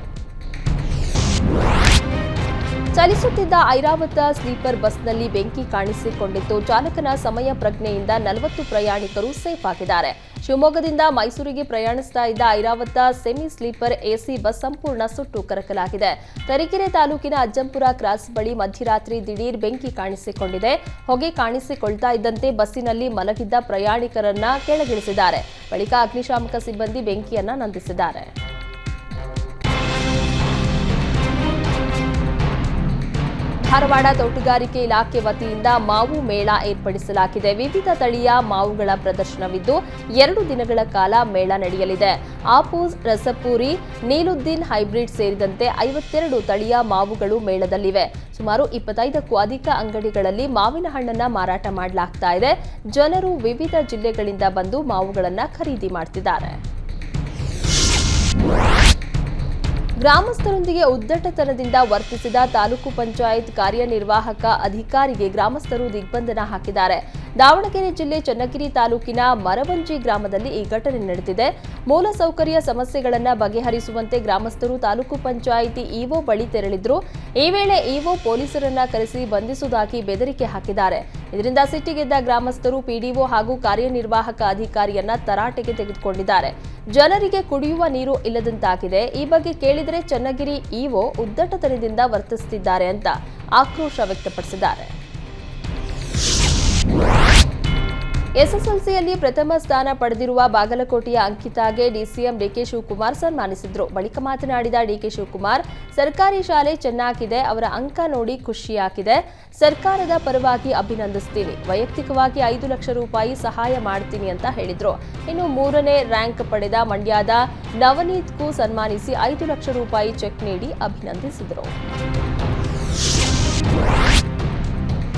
ಚಲಿಸುತ್ತಿದ್ದ ಐರಾವತ ಸ್ಲೀಪರ್ ಬಸ್ನಲ್ಲಿ ಬೆಂಕಿ ಕಾಣಿಸಿಕೊಂಡಿತ್ತು ಚಾಲಕನ ಸಮಯ ಪ್ರಜ್ಞೆಯಿಂದ ನಲವತ್ತು ಪ್ರಯಾಣಿಕರು ಸೇಫ್ ಆಗಿದ್ದಾರೆ. ಶಿವಮೊಗ್ಗದಿಂದ ಮೈಸೂರಿಗೆ ಪ್ರಯಾಣಿಸ್ತಾ ಇದ್ದ Airavat semi sleeper AC bus ಸಂಪೂರ್ಣ ಸುಟ್ಟು ಕರಕಲಾಗಿದೆ. ತರೀಕೆರೆ ತಾಲೂಕಿನ ಅಜ್ಜಂಪುರ ಕ್ರಾಸ್ ಬಳಿ ಮಧ್ಯರಾತ್ರಿ ದಿಢೀರ್ ಬೆಂಕಿ ಕಾಣಿಸಿಕೊಂಡಿದೆ. ಹೊಗೆ ಕಾಣಿಸಿಕೊಳ್ತಾ ಇದ್ದಂತೆ ಬಸ್ಸಿನಲ್ಲಿ ಮಲಗಿದ್ದ ಪ್ರಯಾಣಿಕರನ್ನ ಕೆಳಗಿಳಿಸಿದ್ದಾರೆ. ಬಳಿಕ ಅಗ್ನಿಶಾಮಕ ಸಿಬ್ಬಂದಿ ಬೆಂಕಿಯನ್ನ ನಂದಿಸಿದ್ದಾರೆ. ಧಾರವಾಡ ತೋಟಗಾರಿಕೆ ಇಲಾಖೆ ವತಿಯಿಂದ ಮಾವು ಮೇಳ ಏರ್ಪಡಿಸಲಾಗಿದೆ. ವಿವಿಧ ತಳಿಯ ಮಾವುಗಳ ಪ್ರದರ್ಶನವಿದ್ದು ಎರಡು ದಿನಗಳ ಕಾಲ ಮೇಳ ನಡೆಯಲಿದೆ. ಆಪೂಸ್, ರಸಪೂರಿ, ನೀಲುದ್ದೀನ್ ಹೈಬ್ರಿಡ್ ಸೇರಿದಂತೆ ಐವತ್ತೆರಡು ತಳಿಯ ಮಾವುಗಳು ಮೇಳದಲ್ಲಿವೆ. ಸುಮಾರು ಇಪ್ಪತ್ತೈದಕ್ಕೂ ಅಧಿಕ ಅಂಗಡಿಗಳಲ್ಲಿ ಮಾವಿನ ಹಣ್ಣನ್ನು ಮಾರಾಟ ಮಾಡಲಾಗ್ತಾ ಇದೆ. ಜನರು ವಿವಿಧ ಜಿಲ್ಲೆಗಳಿಂದ ಬಂದು ಮಾವುಗಳನ್ನು ಖರೀದಿ ಮಾಡ್ತಿದ್ದಾರೆ. ಗ್ರಾಮಸ್ಥರೊಂದಿಗೆ ಉದ್ದಟತನದಿಂದ ವರ್ತಿಸಿದ ತಾಲೂಕು ಪಂಚಾಯತ್ ಕಾರ್ಯನಿರ್ವಾಹಕ ಅಧಿಕಾರಿಗೆ ಗ್ರಾಮಸ್ಥರು ದಿಗ್ಬಂಧನ ಹಾಕಿದ್ದಾರೆ. ದಾವಣಗೆರೆ ಜಿಲ್ಲೆ ಚನ್ನಗಿರಿ ತಾಲೂಕಿನ ಮರವಂಜಿ ಗ್ರಾಮದಲ್ಲಿ ಈ ಘಟನೆ ನಡೆದಿದೆ. ಮೂಲಸೌಕರ್ಯ ಸಮಸ್ಯೆಗಳನ್ನು ಬಗೆಹರಿಸುವಂತೆ ಗ್ರಾಮಸ್ಥರು ತಾಲೂಕು ಪಂಚಾಯಿತಿ ಇಒ ಬಳಿ ತೆರಳಿದ್ರು. ಈ ವೇಳೆ ಇಒ ಪೊಲೀಸರನ್ನ ಕರೆಸಿ ಬಂಧಿಸುವುದಾಗಿ ಬೆದರಿಕೆ ಹಾಕಿದ್ದಾರೆ. ಇದರಿಂದ ಸಿಟ್ಟಿಗೆದ್ದ ಗ್ರಾಮಸ್ಥರು ಪಿಡಿಒ ಹಾಗೂ ಕಾರ್ಯನಿರ್ವಾಹಕ ಅಧಿಕಾರಿಯನ್ನ ತರಾಟೆಗೆ ತೆಗೆದುಕೊಂಡಿದ್ದಾರೆ. ಜನರಿಗೆ ಕುಡಿಯುವ ನೀರು ಇಲ್ಲದಂತಾಗಿದೆ. ಈ ಬಗ್ಗೆ ಕೇಳಿದರೆ ಚನ್ನಗಿರಿ ಇಒ ಉದ್ದಟತನದಿಂದ ವರ್ತಿಸುತ್ತಿದ್ದಾರೆ ಅಂತ ಆಕ್ರೋಶ ವ್ಯಕ್ತಪಡಿಸಿದ್ದಾರೆ. ಎಸ್ಎಸ್ಎಲ್ಸಿಯಲ್ಲಿ ಪ್ರಥಮ ಸ್ಥಾನ ಪಡೆದಿರುವ ಬಾಗಲಕೋಟೆಯ ಅಂಕಿತಾಗೆ ಡಿಸಿಎಂ ಡಿಕೆ ಶಿವಕುಮಾರ್ ಸನ್ಮಾನಿಸಿದರು. ಬಳಿಕ ಮಾತನಾಡಿದ ಡಿಕೆ ಶಿವಕುಮಾರ್, ಸರ್ಕಾರಿ ಶಾಲೆ ಚೆನ್ನಾಗಿದೆ, ಅವರ ಅಂಕ ನೋಡಿ ಖುಷಿಯಾಗಿದೆ ಸರ್ಕಾರದ ಪರವಾಗಿ ಅಭಿನಂದಿಸ್ತೀನಿ. ವೈಯಕ್ತಿಕವಾಗಿ ಐದು ಲಕ್ಷ ರೂಪಾಯಿ ಸಹಾಯ ಮಾಡ್ತೀನಿ ಅಂತ ಹೇಳಿದರು. ಇನ್ನು ಮೂರನೇ ರ್ಯಾಂಕ್ ಪಡೆದ ಮಂಡ್ಯದ ನವನೀತ್ಗೂ ಸನ್ಮಾನಿಸಿ ಐದು ಲಕ್ಷ ರೂಪಾಯಿ ಚೆಕ್ ನೀಡಿ ಅಭಿನಂದಿಸಿದರು.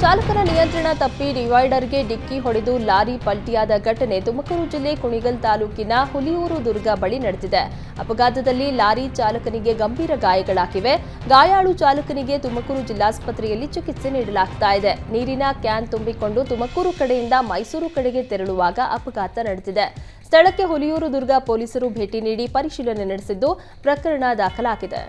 ಚಾಲಕನ ನಿಯಂತ್ರಣ ತಪ್ಪಿ ಡಿವೈಡರ್ಗೆ ಡಿಕ್ಕಿ ಹೊಡೆದು ಲಾರಿ ಪಲ್ಟಿಯಾದ ಘಟನೆ ತುಮಕೂರು ಜಿಲ್ಲೆ ಕುಣಿಗಲ್ ತಾಲೂಕಿನ ಹುಲಿಯೂರು ದುರ್ಗ ಬಳಿ ನಡೆದಿದೆ. ಅಪಘಾತದಲ್ಲಿ ಲಾರಿ ಚಾಲಕನಿಗೆ ಗಂಭೀರ ಗಾಯಗಳಾಗಿವೆ. ಗಾಯಾಳು ಚಾಲಕನಿಗೆ ತುಮಕೂರು ಜಿಲ್ಲಾಸ್ಪತ್ರೆಯಲ್ಲಿ ಚಿಕಿತ್ಸೆ ನೀಡಲಾಗ್ತಾ ಇದೆ. ನೀರಿನ ಕ್ಯಾನ್ ತುಂಬಿಕೊಂಡು ತುಮಕೂರು ಕಡೆಯಿಂದ ಮೈಸೂರು ಕಡೆಗೆ ತೆರಳುವಾಗ ಅಪಘಾತ ನಡೆದಿದೆ. ಸ್ಥಳಕ್ಕೆ ಹುಲಿಯೂರು ದುರ್ಗ ಪೊಲೀಸರು ಭೇಟಿ ನೀಡಿ ಪರಿಶೀಲನೆ ನಡೆಸಿದ್ದು ಪ್ರಕರಣ ದಾಖಲಾಗಿದೆ.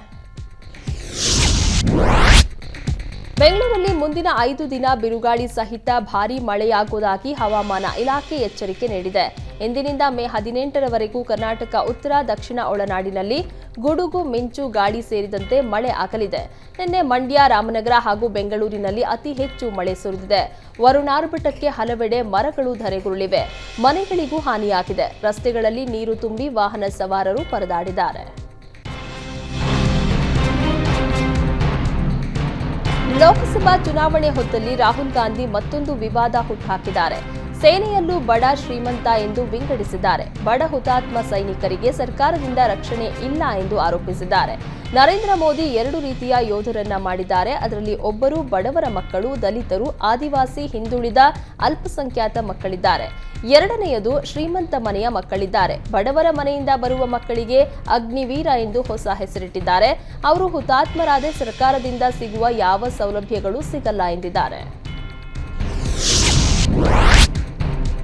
ಬೆಂಗಳೂರಲ್ಲಿ ಮುಂದಿನ ಐದು ದಿನ ಬಿರುಗಾಳಿ ಸಹಿತ ಭಾರೀ ಮಳೆಯಾಗುವುದಾಗಿ ಹವಾಮಾನ ಇಲಾಖೆ ಎಚ್ಚರಿಕೆ ನೀಡಿದೆ. ಇಂದಿನಿಂದ ಮೇ ಹದಿನೆಂಟರವರೆಗೂ ಕರ್ನಾಟಕ, ಉತ್ತರ, ದಕ್ಷಿಣ ಒಳನಾಡಿನಲ್ಲಿ ಗುಡುಗು, ಮಿಂಚು, ಗಾಳಿ ಸೇರಿದಂತೆ ಮಳೆ ಆಗಲಿದೆ. ನಿನ್ನೆ ಮಂಡ್ಯ, ರಾಮನಗರ ಹಾಗೂ ಬೆಂಗಳೂರಿನಲ್ಲಿ ಅತಿ ಹೆಚ್ಚು ಮಳೆ ಸುರಿದಿದೆ. ವರುಣಾರ್ಭಟಕ್ಕೆ ಹಲವೆಡೆ ಮರಗಳು ಧರೆಗುರುಳಿವೆ. ಮನೆಗಳಿಗೂ ಹಾನಿಯಾಗಿದೆ. ರಸ್ತೆಗಳಲ್ಲಿ ನೀರು ತುಂಬಿ ವಾಹನ ಸವಾರರು ಪರದಾಡಿದ್ದಾರೆ. ಲೋಕಸಭಾ ಚುನಾವಣೆ ಹೊತ್ತಲ್ಲಿ ರಾಹುಲ್ ಗಾಂಧಿ ಮತ್ತೊಂದು ವಿವಾದ ಹುಟ್ಟುಹಾಕಿದ್ದಾರೆ ಸೇನೆಯಲ್ಲೂ ಬಡ ಶ್ರೀಮಂತ ಎಂದು ವಿಂಗಡಿಸಿದ್ದಾರೆ. ಬಡ ಹುತಾತ್ಮ ಸೈನಿಕರಿಗೆ ಸರ್ಕಾರದಿಂದ ರಕ್ಷಣೆ ಇಲ್ಲ ಎಂದು ಆರೋಪಿಸಿದ್ದಾರೆ. ನರೇಂದ್ರ ಮೋದಿ ಎರಡು ರೀತಿಯ ಯೋಧರನ್ನ ಮಾಡಿದ್ದಾರೆ. ಅದರಲ್ಲಿ ಒಬ್ಬರು ಬಡವರ ಮಕ್ಕಳು, ದಲಿತರು, ಆದಿವಾಸಿ, ಹಿಂದುಳಿದ, ಅಲ್ಪಸಂಖ್ಯಾತ ಮಕ್ಕಳಿದ್ದಾರೆ. ಎರಡನೆಯದು ಶ್ರೀಮಂತ ಮನೆಯ ಮಕ್ಕಳಿದ್ದಾರೆ. ಬಡವರ ಮನೆಯಿಂದ ಬರುವ ಮಕ್ಕಳಿಗೆ ಅಗ್ನಿವೀರ ಎಂದು ಹೊಸ ಹೆಸರಿಟ್ಟಿದ್ದಾರೆ. ಅವರು ಹುತಾತ್ಮರಾದ ಸರ್ಕಾರದಿಂದ ಸಿಗುವ ಯಾವ ಸೌಲಭ್ಯಗಳು ಸಿಗಲ್ಲ ಎಂದಿದ್ದಾರೆ.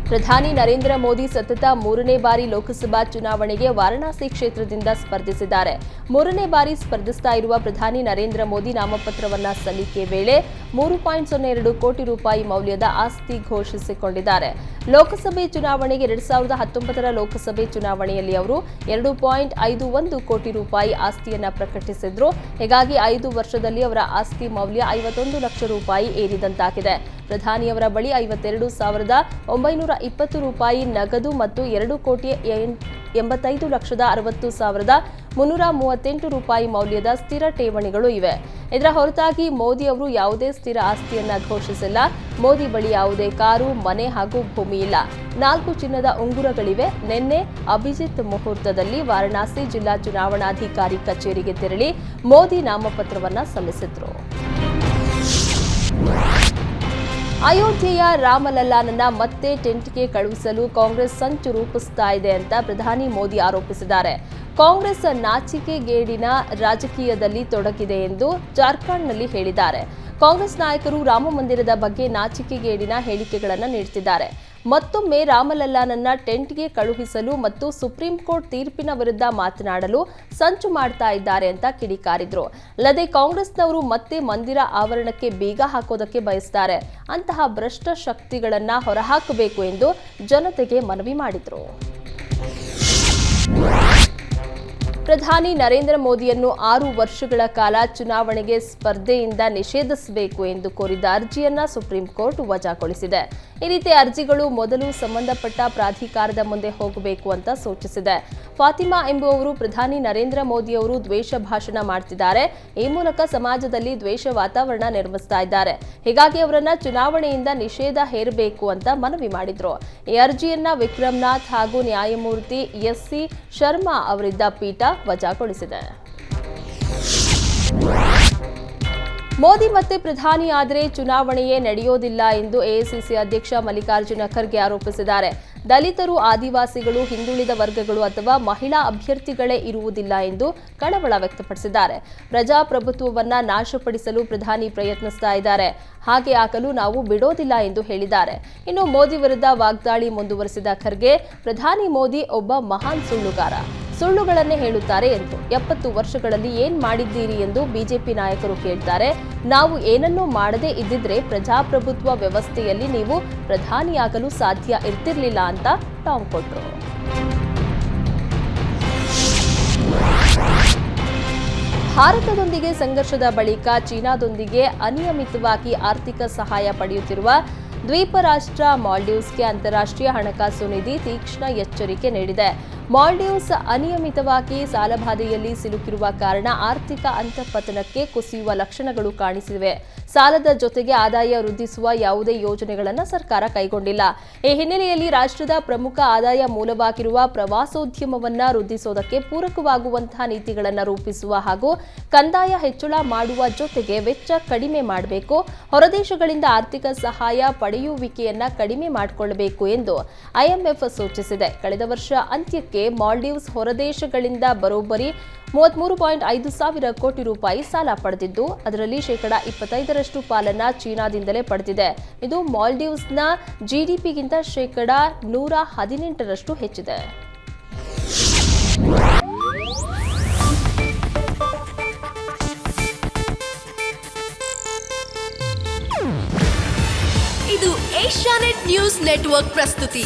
ಪ್ರಧಾನಿ ನರೇಂದ್ರ ಮೋದಿ ಸತತ ಮೂರನೇ ಬಾರಿ ಲೋಕಸಭಾ ಚುನಾವಣೆಗೆ ವಾರಣಾಸಿ ಕ್ಷೇತ್ರದಿಂದ ಸ್ಪರ್ಧಿಸಿದ್ದಾರೆ. ಮೂರನೇ ಬಾರಿ ಸ್ಪರ್ಧಿಸ್ತಾ ಇರುವ ಪ್ರಧಾನಿ ನರೇಂದ್ರ ಮೋದಿ ನಾಮಪತ್ರವನ್ನ ಸಲ್ಲಿಕೆ ವೇಳೆ ಮೂರು ಪಾಯಿಂಟ್ ಸೊನ್ನೆ ಎರಡು ಕೋಟಿ ರೂಪಾಯಿ ಮೌಲ್ಯದ ಆಸ್ತಿ ಘೋಷಿಸಿಕೊಂಡಿದ್ದಾರೆ. ಲೋಕಸಭೆ ಚುನಾವಣೆಗೆ ಎರಡ್ ಸಾವಿರದ ಹತ್ತೊಂಬತ್ತರ ಲೋಕಸಭೆ ಚುನಾವಣೆಯಲ್ಲಿ ಅವರು ಎರಡು ಪಾಯಿಂಟ್ ಐದು ಒಂದು ಕೋಟಿ ರೂಪಾಯಿ ಆಸ್ತಿಯನ್ನ ಪ್ರಕಟಿಸಿದ್ರು. ಹೀಗಾಗಿ ಐದು ವರ್ಷದಲ್ಲಿ ಅವರ ಆಸ್ತಿ ಮೌಲ್ಯ ಐವತ್ತೊಂದು ಲಕ್ಷ ರೂಪಾಯಿ ಏರಿದಂತಾಗಿದೆ. ಪ್ರಧಾನಿಯವರ ಬಳಿ ಐವತ್ತೆರಡು ಸಾವಿರದ ಒಂಬೈನೂರ ಇಪ್ಪತ್ತು ರೂಪಾಯಿ ನಗದು ಮತ್ತು ಎರಡು ಕೋಟಿ ಎಂಬತ್ತೈದು ಲಕ್ಷದ ಅರವತ್ತು ಸಾವಿರದ ಮುನ್ನೂರ ಮೂವತ್ತೆಂಟು ರೂಪಾಯಿ ಮೌಲ್ಯದ ಸ್ಥಿರ ಠೇವಣಿಗಳು ಇವೆ. ಇದರ ಹೊರತಾಗಿ ಮೋದಿ ಅವರು ಯಾವುದೇ ಸ್ಥಿರ ಆಸ್ತಿಯನ್ನ ಘೋಷಿಸಿಲ್ಲ. ಮೋದಿ ಬಳಿ ಯಾವುದೇ ಕಾರು, ಮನೆ ಹಾಗೂ ಭೂಮಿ ಇಲ್ಲ. ನಾಲ್ಕು ಚಿನ್ನದ ಉಂಗುರಗಳಿವೆ. ನಿನ್ನೆ ಅಭಿಜಿತ್ ಮುಹೂರ್ತದಲ್ಲಿ ವಾರಣಾಸಿ ಜಿಲ್ಲಾ ಚುನಾವಣಾಧಿಕಾರಿ ಕಚೇರಿಗೆ ತೆರಳಿ ಮೋದಿ ನಾಮಪತ್ರವನ್ನ ಸಲ್ಲಿಸಿದ್ರು. ಅಯೋಧ್ಯೆಯ ರಾಮಲಲ್ಲಾನನ್ನ ಮತ್ತೆ ಟೆಂಟ್ಗೆ ಕಳುಹಿಸಲು ಕಾಂಗ್ರೆಸ್ ಸಂಚು ರೂಪಿಸ್ತಾ ಇದೆ ಅಂತ ಪ್ರಧಾನಿ ಮೋದಿ ಆರೋಪಿಸಿದ್ದಾರೆ. ಕಾಂಗ್ರೆಸ್ ನಾಚಿಕೆಗೇಡಿನ ರಾಜಕೀಯದಲ್ಲಿ ತೊಡಗಿದೆ ಎಂದು ಜಾರ್ಖಂಡ್ನಲ್ಲಿ ಹೇಳಿದ್ದಾರೆ. ಕಾಂಗ್ರೆಸ್ ನಾಯಕರು ರಾಮ ಮಂದಿರದ ಬಗ್ಗೆ ನಾಚಿಕೆಗೇಡಿನ ಹೇಳಿಕೆಗಳನ್ನು ನೀಡುತ್ತಿದ್ದಾರೆ ಮತ್ತೊಮ್ಮೆ ರಾಮಲಲ್ಲಾನನ್ನ ಟೆಂಟ್ಗೆ ಕಳುಹಿಸಲು ಮತ್ತು ಸುಪ್ರೀಂ ಕೋರ್ಟ್ ತೀರ್ಪಿನ ವಿರುದ್ಧ ಮಾತನಾಡಲು ಸಂಚು ಮಾಡ್ತಾ ಇದ್ದಾರೆ ಅಂತ ಕಿಡಿಕಾರಿದ್ರು ಅಲ್ಲದೆ ಕಾಂಗ್ರೆಸ್ನವರು ಮತ್ತೆ ಮಂದಿರ ಆವರಣಕ್ಕೆ ಬೀಗ ಹಾಕೋದಕ್ಕೆ ಬಯಸ್ತಾರೆ. ಅಂತಹ ಭ್ರಷ್ಟ ಶಕ್ತಿಗಳನ್ನ ಹೊರಹಾಕಬೇಕು ಎಂದು ಜನತೆಗೆ ಮನವಿ ಮಾಡಿದ್ರು. ಪ್ರಧಾನಿ ನರೇಂದ್ರ ಮೋದಿಯನ್ನು ಆರು ವರ್ಷಗಳ ಕಾಲ ಚುನಾವಣೆಗೆ ಸ್ಪರ್ಧೆಯಿಂದ ನಿಷೇಧಿಸಬೇಕು ಎಂದು ಕೋರಿದ ಅರ್ಜಿಯನ್ನ ಸುಪ್ರೀಂ ಕೋರ್ಟ್ ವಜಾಗೊಳಿಸಿದೆ. ಈ ರೀತಿ ಅರ್ಜಿಗಳು ಮೊದಲು ಸಂಬಂಧಪಟ್ಟ ಪ್ರಾಧಿಕಾರದ ಮುಂದೆ ಹೋಗಬೇಕು ಅಂತ ಸೂಚಿಸಿದೆ. ಫಾತಿಮಾ ಎಂಬುವವರು ಪ್ರಧಾನಿ ನರೇಂದ್ರ ಮೋದಿ ಅವರು ದ್ವೇಷ ಭಾಷಣ ಮಾಡ್ತಿದ್ದಾರೆ. ಈ ಮೂಲಕ ಸಮಾಜದಲ್ಲಿ ದ್ವೇಷ ವಾತಾವರಣ ನಿರ್ಮಿಸ್ತಾ ಇದ್ದಾರೆ. ಹೀಗಾಗಿ ಅವರನ್ನ ಚುನಾವಣೆಯಿಂದ ನಿಷೇಧ ಹೇರಬೇಕು ಅಂತ ಮನವಿ ಮಾಡಿದ್ರು. ಈ ಅರ್ಜಿಯನ್ನ ವಿಕ್ರಮ್ನಾಥ್ ಹಾಗೂ ನ್ಯಾಯಮೂರ್ತಿ ಎಸ್ಸಿ ಶರ್ಮಾ ಅವರಿದ್ದ ಪೀಠ ವಜಾಗೊಳಿಸಿದೆ. ಮೋದಿ ಮತ್ತೆ ಪ್ರಧಾನಿ ಚುನಾವಣೆಯೇ ನಡೆಯೋದಿಲ್ಲ ಎಂದು ಎಐಸಿಸಿ ಅಧ್ಯಕ್ಷ ಮಲ್ಲಿಕಾರ್ಜುನ ಖರ್ಗೆ ಆರೋಪಿಸಿದ್ದಾರೆ. ದಲಿತರು, ಆದಿವಾಸಿಗಳು, ಹಿಂದುಳಿದ ವರ್ಗಗಳು ಅಥವಾ ಮಹಿಳಾ ಅಭ್ಯರ್ಥಿಗಳೇ ಇರುವುದಿಲ್ಲ ಎಂದು ಕಳವಳ ವ್ಯಕ್ತಪಡಿಸಿದ್ದಾರೆ. ಪ್ರಜಾಪ್ರಭುತ್ವವನ್ನ ನಾಶಪಡಿಸಲು ಪ್ರಧಾನಿ ಪ್ರಯತ್ನಿಸ್ತಾ ಇದ್ದಾರೆ. ಹಾಗೆ ಆಗಲು ನಾವು ಬಿಡೋದಿಲ್ಲ ಎಂದು ಹೇಳಿದ್ದಾರೆ. ಇನ್ನು ಮೋದಿ ವಿರುದ್ಧ ವಾಗ್ದಾಳಿ ಮುಂದುವರೆಸಿದ ಖರ್ಗೆ, ಪ್ರಧಾನಿ ಮೋದಿ ಒಬ್ಬ ಮಹಾನ್ ಸುಳ್ಳುಗಾರ. ಸುಳ್ಳುಗಳನ್ನೇ ಹೇಳುತ್ತಾರೆ ಎಂದು. ಎಪ್ಪತ್ತು ವರ್ಷಗಳಲ್ಲಿ ಏನ್ ಮಾಡಿದ್ದೀರಿ ಎಂದು ಬಿಜೆಪಿ ನಾಯಕರು ಕೇಳ್ತಾರೆ. ನಾವು ಏನನ್ನೂ ಮಾಡದೇ ಇದ್ದಿದ್ರೆ ಪ್ರಜಾಪ್ರಭುತ್ವ ವ್ಯವಸ್ಥೆಯಲ್ಲಿ ನೀವು ಪ್ರಧಾನಿಯಾಗಲು ಸಾಧ್ಯ ಇರ್ತಿರ್ಲಿಲ್ಲ ಅಂತ ಟಾಂಗ್ ಕೊಟ್ರು. ಭಾರತದೊಂದಿಗೆ ಸಂಘರ್ಷದ ಬಳಿಕ ಚೀನಾದೊಂದಿಗೆ ಅನಿಯಮಿತವಾಗಿ ಆರ್ಥಿಕ ಸಹಾಯ ಪಡೆಯುತ್ತಿರುವ ದ್ವೀಪ ರಾಷ್ಟ್ರ ಮಾಲ್ಡೀವ್ಸ್ಗೆ ಅಂತಾರಾಷ್ಟ್ರೀಯ ಹಣಕಾಸು ನಿಧಿ ತೀಕ್ಷ್ಣ ಎಚ್ಚರಿಕೆ ನೀಡಿದೆ. ಮಾಲ್ಡೀವ್ಸ್ ಅನಿಯಮಿತವಾಗಿ ಸಾಲಬಾಧೆಯಲ್ಲಿ ಸಿಲುಕಿರುವ ಕಾರಣ ಆರ್ಥಿಕ ಅಂತಃಪತನಕ್ಕೆ ಕುಸಿಯುವ ಲಕ್ಷಣಗಳು ಕಾಣಿಸಿವೆ. ಸಾಲದ ಜೊತೆಗೆ ಆದಾಯ ವೃದ್ಧಿಸುವ ಯಾವುದೇ ಯೋಜನೆಗಳನ್ನು ಸರ್ಕಾರ ಕೈಗೊಂಡಿಲ್ಲ. ಈ ಹಿನ್ನೆಲೆಯಲ್ಲಿ ರಾಷ್ಟ್ರದ ಪ್ರಮುಖ ಆದಾಯ ಮೂಲವಾಗಿರುವ ಪ್ರವಾಸೋದ್ಯಮವನ್ನ ವೃದ್ಧಿಸೋದಕ್ಕೆ ಪೂರಕವಾಗುವಂತಹ ನೀತಿಗಳನ್ನು ರೂಪಿಸುವ ಹಾಗೂ ಕಂದಾಯ ಹೆಚ್ಚಳ ಮಾಡುವ ಜೊತೆಗೆ ವೆಚ್ಚ ಕಡಿಮೆ ಮಾಡಬೇಕು. ಹೊರದೇಶಗಳಿಂದ ಆರ್ಥಿಕ ಸಹಾಯ ಪಡೆಯುವಿಕೆಯನ್ನ ಕಡಿಮೆ ಮಾಡಿಕೊಳ್ಳಬೇಕು ಎಂದು ಐಎಂಎಫ್ ಸೂಚಿಸಿದೆ. ಕಳೆದ ವರ್ಷ ಅಂತ್ಯಕ್ಕೆ ಮಾಲ್ಡೀವ್ಸ್ ಹೊರದೇಶಗಳಿಂದ ಬರೋಬ್ಬರಿ ಮೂವತ್ಮೂರು ಪಾಯಿಂಟ್ ಐದು ಸಾವಿರ ಕೋಟಿ ರೂಪಾಯಿ ಸಾಲ ಪಡೆದಿದ್ದು, ಅದರಲ್ಲಿ ಶೇಕಡ ಇಪ್ಪತ್ತೈದರಷ್ಟು ಪಾಲನ್ನ ಚೀನಾದಿಂದಲೇ ಪಡೆದಿದೆ. ಇದು ಮಾಲ್ಡೀವ್ಸ್ನ ಜಿಡಿಪಿಗಿಂತ ಶೇಕಡ ನೂರ ಹದಿನೆಂಟರಷ್ಟು ಹೆಚ್ಚಿದೆ. ಇದು ಏಷ್ಯಾನೆಟ್ ನ್ಯೂಸ್ ನೆಟ್ವರ್ಕ್ ಪ್ರಸ್ತುತಿ.